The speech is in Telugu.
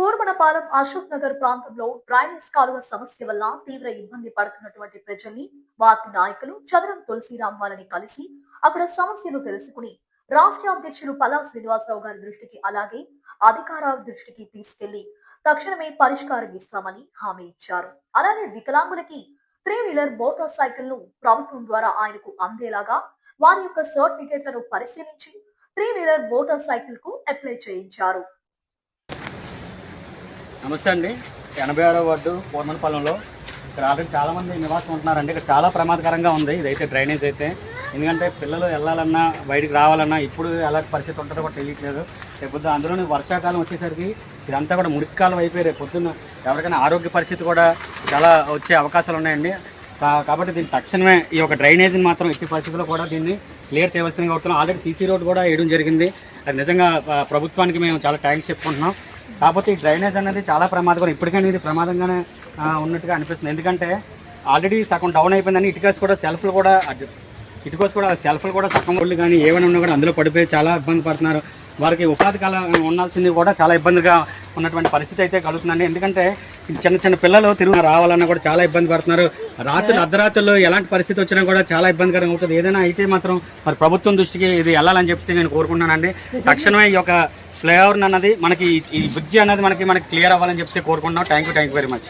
కూర్మనపాలెం అశోక్ నగర్ ప్రాంతంలో డ్రైనేజ్ కాలువ సమస్య వల్ల తీవ్ర ఇబ్బంది పడుతున్నటువంటి ప్రజల్ని వారి నాయకులు చదరం తులసిరాం వాళ్ళని కలిసి అక్కడ సమస్యను తెలుసుకుని రాష్ట్ర అధ్యక్షులు పల్లా శ్రీనివాసరావు గారి దృష్టికి అలాగే అధికార దృష్టికి తీసుకెళ్ళి తక్షణమే పరిష్కారం ఇస్తామని హామీ ఇచ్చారు. అలానే వికలాంగులకి త్రీ వీలర్ మోటార్ సైకిల్ను ప్రభుత్వం ద్వారా ఆయనకు అందేలాగా వారి యొక్క సర్టిఫికేట్లను పరిశీలించి త్రీ వీలర్ మోటార్ సైకిల్కు అప్లై చేయించారు. నమస్తే అండి. ఎనభై ఆరో వార్డు పూర్మనపాలెంలో. ఇక్కడ ఆల్రెడీ చాలామంది నివాసం ఉంటున్నారండి. ఇక్కడ చాలా ప్రమాదకరంగా ఉంది. ఇదైతే డ్రైనేజ్ అయితే. ఎందుకంటే పిల్లలు వెళ్ళాలన్నా బయటికి రావాలన్నా ఇప్పుడు ఎలాంటి పరిస్థితి ఉంటుందో కూడా తెలియట్లేదు. రేపు అందులోనే వర్షాకాలం వచ్చేసరికి ఇదంతా కూడా మురికాలం అయిపోయి రేపు పొద్దున్న ఎవరికైనా ఆరోగ్య పరిస్థితి కూడా చాలా వచ్చే అవకాశాలు ఉన్నాయండి. కా- కాబట్టి దీన్ని తక్షణమే ఈ యొక్క డ్రైనేజీని మాత్రం ఎట్టి పరిస్థితుల్లో కూడా దీన్ని క్లియర్ చేయవలసిందిగా అవుతున్నాం ఆల్రెడీ సీసీ రోడ్ కూడా వేయడం జరిగింది. అది నిజంగా ప్రభుత్వానికి మేము చాలా థ్యాంక్స్ చెప్పుకుంటున్నాం. కాకపోతే ఈ డ్రైనేజ్ అనేది చాలా ప్రమాదకరం. ఇప్పటికైనా ఇది ప్రమాదంగానే ఉన్నట్టుగా అనిపిస్తుంది. ఎందుకంటే ఆల్రెడీ సగం డౌన్ అయిపోయిందని ఇటుకస్ కూడా సెల్ఫ్లు కూడా ఇటుకోస్ కూడా సెల్ఫ్లు కూడా సగం వాళ్ళు కానీ ఏమైనా ఉన్నా కూడా అందులో పడిపోయి చాలా ఇబ్బంది పడుతున్నారు. వారికి ఉపాధి కాలం ఉండాల్సింది కూడా చాలా ఇబ్బందిగా ఉన్నటువంటి పరిస్థితి అయితే కలుగుతుందండి. ఎందుకంటే చిన్న చిన్న పిల్లలు తిరుగు రావాలన్నా కూడా చాలా ఇబ్బంది పడుతున్నారు. రాత్రి అర్ధరాత్రులు ఎలాంటి పరిస్థితి వచ్చినా కూడా చాలా ఇబ్బందికరంగా ఉంటుంది. ఏదైనా అయితే మాత్రం మరి ప్రభుత్వం దృష్టికి ఇది వెళ్ళాలని చెప్పేసి నేను కోరుకుంటున్నానండి. తక్షణమే ఈ యొక్క ఫ్లైఓవర్ అన్నది మనకి ఈ- బుజ్జి అన్నది మనకి మనకి క్లియర్ అవ్వాలని చెప్పి కోరుకుంటున్నాం. Thank you thank you very much